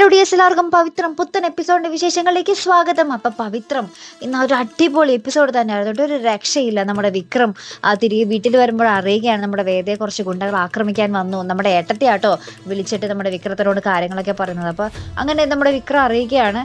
Hello D S എല്ലാവർക്കും പവിത്രം പുത്തൻ എപ്പിസോഡിന്റെ വിശേഷങ്ങളിലേക്ക് സ്വാഗതം. അപ്പൊ പവിത്രം ഇന്ന് ഒരു അടിപൊളി എപ്പിസോഡ് തന്നെയായിരുന്നു ഒരു രക്ഷയില്ല നമ്മുടെ വിക്രം. തിരികെ വീട്ടിൽ വരുമ്പോൾ അറിയുകയാണ് നമ്മുടെ വേദയെ കുറച്ച് ഗുണ്ടകൾ ആക്രമിക്കാൻ വന്നു. നമ്മുടെ ഏട്ടത്തെയാട്ടോ വിളിച്ചിട്ട് നമ്മുടെ വിക്രത്തിനോട് കാര്യങ്ങളൊക്കെ പറയുന്നത്. അപ്പോൾ അങ്ങനെ നമ്മുടെ വിക്രം അറിയുകയാണ്.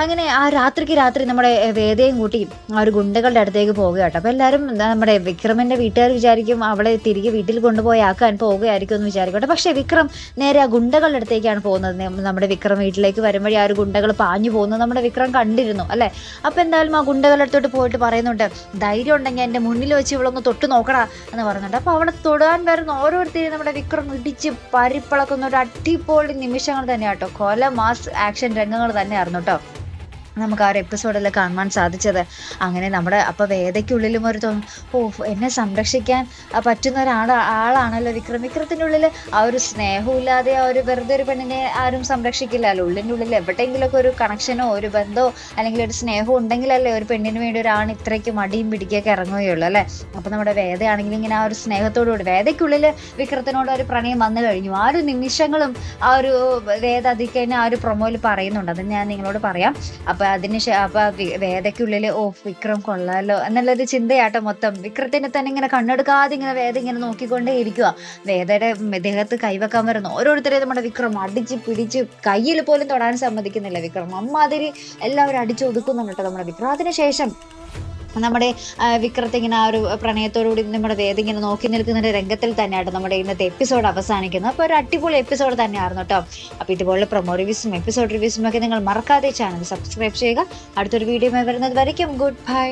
അങ്ങനെ ആ രാത്രിക്ക് രാത്രി നമ്മുടെ വേദയും കൂട്ടി ആ ഒരു ഗുണ്ടകളുടെ അടുത്തേക്ക് പോവുകയാട്ടോ അപ്പോൾ എല്ലാവരും നമ്മുടെ വിക്രമിന്റെ വീട്ടുകാർ വിചാരിക്കും അവളെ തിരികെ വീട്ടിൽ കൊണ്ടുപോയി ആക്കാൻ പോവുകയായിരിക്കും എന്ന് വിചാരിക്കട്ടെ. പക്ഷേ വിക്രം നേരെ ആ ഗുണ്ടകളുടെ അടുത്തേക്കാണ് പോകുന്നത്. നമ്മുടെ വിക്രം വീട്ടിലേക്ക് വരുമ്പോഴേ ആ ഒരു ഗുണ്ടകൾ പാഞ്ഞു പോകുന്നത് നമ്മുടെ വിക്രം കണ്ടിരുന്നു അല്ലേ? അപ്പോൾ എന്തായാലും ആ ഗുണ്ടകളുടെ അടുത്തോട്ട് പോയിട്ട് പറയുന്നുണ്ട് ധൈര്യം ഉണ്ടെങ്കിൽ എന്റെ മുന്നിൽ വെച്ച് ഇവളൊന്ന് തൊട്ട് നോക്കടാ എന്ന് പറയുന്നുണ്ട് അപ്പോൾ അവിടെ തൊടാൻ വരുന്ന ഓരോരുത്തരെയും നമ്മുടെ വിക്രം ഇടിച്ച് പരിപ്പളക്കുന്ന ഒരു അടിപൊളി നിമിഷങ്ങൾ തന്നെയാട്ടോ കൊല മാസ് ആക്ഷൻ രംഗങ്ങൾ തന്നെയായിരുന്നു കേട്ടോ. നമുക്ക് ആ ഒരു എപ്പിസോഡിൽ കാണുവാൻ സാധിച്ചത്. അങ്ങനെ നമ്മുടെ അപ്പോൾ വേദയ്ക്കുള്ളിലും ഒരു തോന്നും ഓ എന്നെ സംരക്ഷിക്കാൻ പറ്റുന്ന ഒരാൾ ആളാണല്ലോ വിക്രം. ആ ഒരു സ്നേഹമില്ലാതെ ആ ഒരു വെറുതെ ഒരു പെണ്ണിനെ ആരും സംരക്ഷിക്കില്ലല്ലോ ഉള്ളിന്റെ ഉള്ളിൽ എവിടെയെങ്കിലുമൊക്കെ ഒരു കണക്ഷനോ ഒരു ബന്ധമോ അല്ലെങ്കിൽ ഒരു സ്നേഹം ഉണ്ടെങ്കിലല്ലേ ഒരു പെണ്ണിന് വേണ്ടി ഒരാണ് ഇത്രയ്ക്ക് മടിയും പിടിക്കുകയൊക്കെ ഇറങ്ങുകയുള്ളൂ അല്ലേ? അപ്പോൾ നമ്മുടെ വേദയാണെങ്കിൽ ഇങ്ങനെ ആ ഒരു സ്നേഹത്തോടുകൂടി വേദയ്ക്കുള്ളിൽ വിക്രത്തിനോട് ഒരു പ്രണയം വന്നു കഴിഞ്ഞു. ആ ഒരു നിമിഷങ്ങളും ആ ഒരു വേദ അതിക്കന്നെ ആ ഒരു പ്രൊമോയിൽ പറയുന്നുണ്ട്. അത് ഞാൻ നിങ്ങളോട് പറയാം. അപ്പൊ അതിന് അപ്പൊ വേദയ്ക്കുള്ളിൽ ഓ വിക്രം കൊള്ളാലോ എന്നുള്ളൊരു ചിന്തയാട്ടോ മൊത്തം. വിക്രത്തിനെ തന്നെ ഇങ്ങനെ കണ്ണെടുക്കാതെ ഇങ്ങനെ വേദ ഇങ്ങനെ നോക്കിക്കൊണ്ടേ ഇരിക്കുക വേദയുടെ ദേഹത്ത് കൈവെക്കാൻ വരുന്നു ഓരോരുത്തരെയും നമ്മുടെ വിക്രം അടിച്ച് പിടിച്ച് കയ്യിൽ പോലും തൊടാൻ സമ്മതിക്കുന്നില്ല വിക്രം. അമ്മാതിരി എല്ലാവരും അടിച്ചൊതുക്കുന്നുണ്ട് കേട്ടോ നമ്മുടെ വിക്രം. അതിനുശേഷം നമ്മുടെ വിക്രത്ത് ഇങ്ങനെ ആ ഒരു പ്രണയത്തോടുകൂടി നമ്മുടെ വേദ ഇങ്ങനെ നോക്കി നിൽക്കുന്ന ഒരു രംഗത്തിൽ തന്നെയാണ് നമ്മുടെ ഇന്നത്തെ എപ്പിസോഡ് അവസാനിക്കുന്നത്. അപ്പോൾ ഒരു അടിപൊളി എപ്പിസോഡ് തന്നെയായിരുന്നു കേട്ടോ. അപ്പോൾ ഇതുപോലെ പ്രൊമോ റിവ്യൂസും എപ്പിസോഡ് റിവ്യൂസും ഒക്കെ നിങ്ങൾ മറക്കാതെ ചാനൽ സബ്സ്ക്രൈബ് ചെയ്യുക. അടുത്തൊരു വീഡിയോ വരുന്നത് വരയ്ക്കും. Good bye